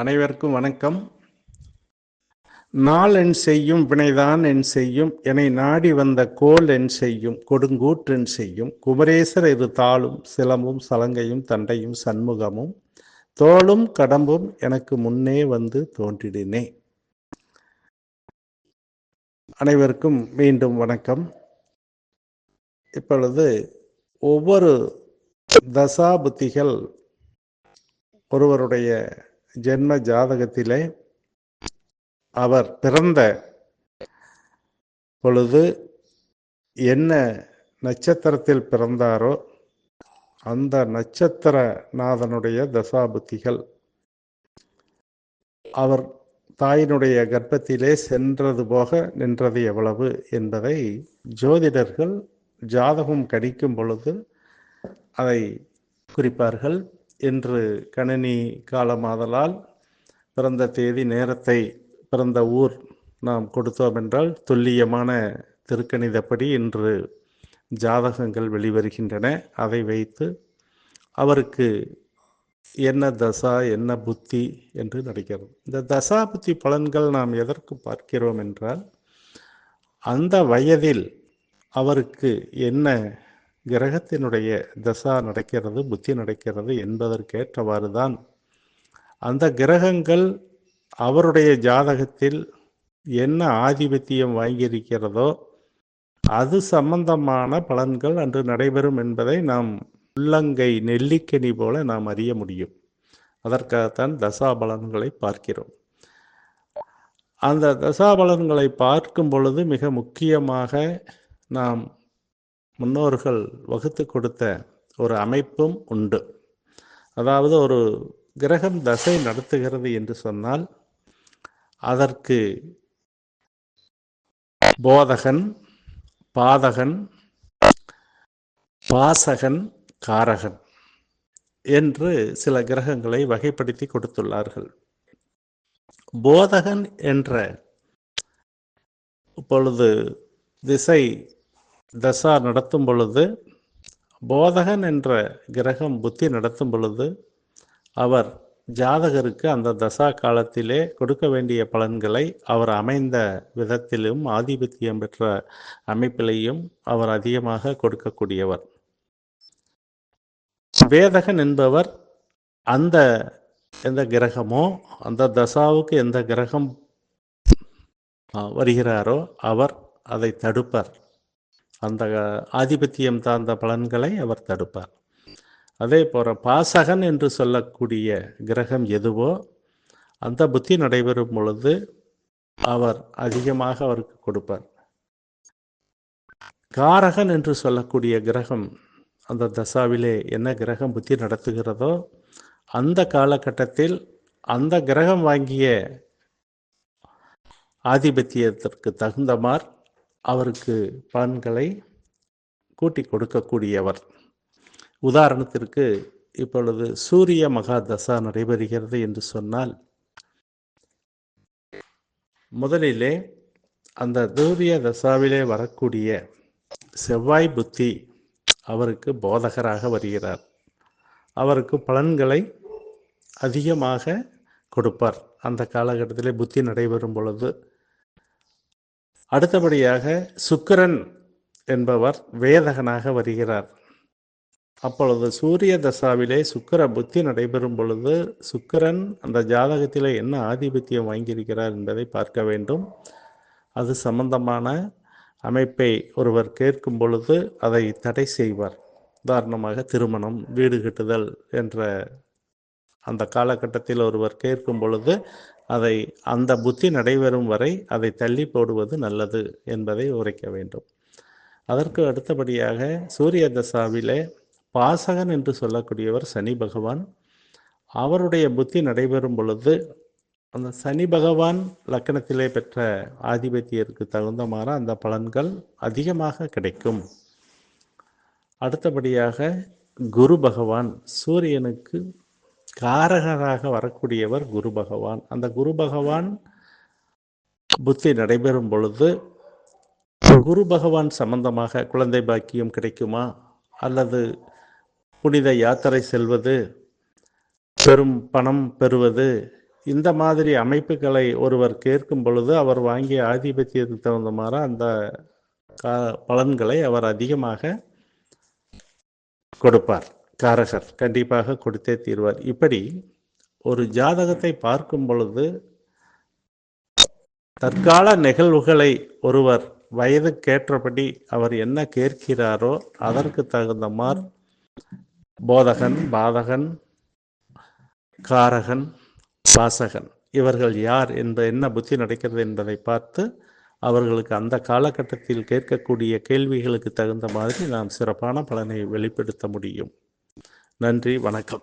அனைவருக்கும் வணக்கம். நாள் என் செய்யும் வினைதான் என் செய்யும். என்னை நாடி வந்த கோல் என் செய்யும். கொடுங்கூற்றென் செய்யும். குமரேசர் இரு தாளும் சிலம்பும் சலங்கையும் தண்டையும் சண்முகமும் தோளும் கடம்பும் எனக்கு முன்னே வந்து தோன்றிடினே. அனைவருக்கும் மீண்டும் வணக்கம். இப்பொழுது ஒவ்வொரு தசாபுத்திகள் ஒருவருடைய ஜென்ம ஜாதகத்திலே அவர் பிறந்த பொழுது என்ன நட்சத்திரத்தில் பிறந்தாரோ அந்த நட்சத்திர நாதனுடைய தசாபுத்திகள். அவர் தாயினுடைய கர்ப்பத்திலே சென்றது போக நின்றது எவ்வளவு என்பதை ஜோதிடர்கள் ஜாதகம் கணிக்கும் பொழுது அதை குறிப்பார்கள். இன்று கணினி காலமாதலால் பிறந்த தேதி நேரத்தை பிறந்த ஊர் நாம் கொடுத்தோம் என்றால் துல்லியமான திருக்கணிதப்படி இன்று ஜாதகங்கள் வெளிவருகின்றன. அதை வைத்து அவருக்கு என்ன தசா என்ன புத்தி என்று நடிக்கிறது. இந்த தசா புத்தி பலன்கள் நாம் எதற்கு பார்க்கிறோம் என்றால் அந்த வயதில் அவருக்கு என்ன கிரகத்தினுடைய தசா நடக்கிறது புத்தி நடக்கிறது என்பதற்கேற்றவாறு தான் அந்த கிரகங்கள் அவருடைய ஜாதகத்தில் என்ன ஆதிபத்தியம் வாங்கியிருக்கிறதோ அது சம்பந்தமான பலன்கள் அன்று நடைபெறும் என்பதை நாம் உள்ளங்கை நெல்லிக்கனி போல நாம் அறிய முடியும். அதற்காகத்தான் தசா பலன்களை பார்க்கிறோம். அந்த தசாபலன்களை பார்க்கும் பொழுது மிக முக்கியமாக நாம் முன்னோர்கள் வகுத்து கொடுத்த ஒரு அமைப்பும் உண்டு. அதாவது ஒரு கிரகம் தசை நடத்துகிறது என்று சொன்னால் அதற்கு போதகன் பாதகன் பாசகன் காரகன் என்று சில கிரகங்களை வகைப்படுத்தி கொடுத்துள்ளார்கள். போதகன் என்ற இப்பொழுது திசை தசா நடத்தும் பொழுது போதகன் என்ற கிரகம் புத்தி நடத்தும் பொழுது அவர் ஜாதகருக்கு அந்த தசா காலத்திலே கொடுக்க வேண்டிய பலன்களை அவர் அமைந்த விதத்திலும் ஆதிபத்தியம் பெற்ற அமைப்பிலையும் அவர் அதிகமாக கொடுக்கக்கூடியவர். வேதகன் என்பவர் அந்த எந்த கிரகமோ அந்த தசாவுக்கு எந்த கிரகம் வருகிறாரோ அவர் அதை தடுப்பார். அந்த ஆதிபத்தியம் தாழ்ந்த பலன்களை அவர் தடுப்பார். அதே போல பாசகன் என்று சொல்லக்கூடிய கிரகம் எதுவோ அந்த புத்தி நடைபெறும் பொழுது அவர் அதிகமாக அவருக்கு கொடுப்பார். காரகன் என்று சொல்லக்கூடிய கிரகம் அந்த தசாவிலே என்ன கிரகம் புத்தி நடத்துகிறதோ அந்த காலகட்டத்தில் அந்த கிரகம் வாங்கிய ஆதிபத்தியத்திற்கு தகுந்தமார் அவருக்கு பலன்களை கூட்டி கொடுக்கக்கூடியவர். உதாரணத்திற்கு இப்பொழுது சூரிய மகா தசா நடைபெறுகிறது என்று சொன்னால் முதலிலே அந்த தூரிய தசாவிலே வரக்கூடிய செவ்வாய் புத்தி அவருக்கு போதகராக வருகிறார். அவருக்கு பலன்களை அதிகமாக கொடுப்பார். அந்த காலகட்டத்திலே புத்தி நடைபெறும் பொழுது அடுத்தபடியாக சுக்கிரன் என்பவர் வேதகனாக வருகிறார். அப்பொழுது சூரிய தசாவிலே சுக்கர புத்தி நடைபெறும் பொழுது சுக்கரன் அந்த ஜாதகத்தில் என்ன ஆதிபத்தியம் வாங்கியிருக்கிறார் என்பதை பார்க்க வேண்டும். அது சம்பந்தமான அமைப்பை ஒருவர் கேட்கும் பொழுது அதை தடை செய்வார். உதாரணமாக திருமணம் வீடு கட்டுதல் என்ற அந்த காலகட்டத்தில் ஒருவர் கேட்கும் பொழுது அதை அந்த புத்தி நடைபெறும் வரை அதை தள்ளி போடுவது நல்லது என்பதை உரைக்க வேண்டும். அதற்கு அடுத்தபடியாக சூரிய தசாவிலே பாசகன் என்று சொல்லக்கூடியவர் சனி பகவான் அவருடைய புத்தி நடைபெறும் பொழுது அந்த சனி பகவான் லக்கணத்திலே பெற்ற ஆதிபத்தியருக்கு தகுந்தமாற அந்த பலன்கள் அதிகமாக கிடைக்கும். அடுத்தபடியாக குரு பகவான் சூரியனுக்கு காரகராக வரக்கூடியவர் குரு பகவான். அந்த குரு பகவான் புத்தி நடைபெறும் பொழுது குரு பகவான் சம்பந்தமாக குழந்தை பாக்கியம் கிடைக்குமா? அல்லது புனித யாத்திரை செல்வது பெரும் பணம் பெறுவது இந்த மாதிரி அமைப்புகளை ஒருவர் கேட்கும் பொழுது அவர் வாங்கிய ஆதிபத்தியத்துக்கு தகுந்த மாதிரி அந்த கா- பலன்களை அவர் அதிகமாக கொடுப்பார். காரகர் கண்டிப்பாக கொடுத்தே தீர்வார். இப்படி ஒரு ஜாதகத்தை பார்க்கும் பொழுது தற்கால நிகழ்வுகளை ஒருவர் வயதுக்கேற்றபடி அவர் என்ன கேட்கிறாரோ அதற்கு தகுந்த மாதிரி போதகன் பாதகன் காரகன் வாசகன் இவர்கள் யார் என்ப என்ன புத்தி நடக்கிறது என்பதை பார்த்து அவர்களுக்கு அந்த காலகட்டத்தில் கேட்கக்கூடிய கேள்விகளுக்கு தகுந்த மாதிரி நாம் சிறப்பான பலனை வெளிப்படுத்த முடியும். நன்றி வணக்கம்.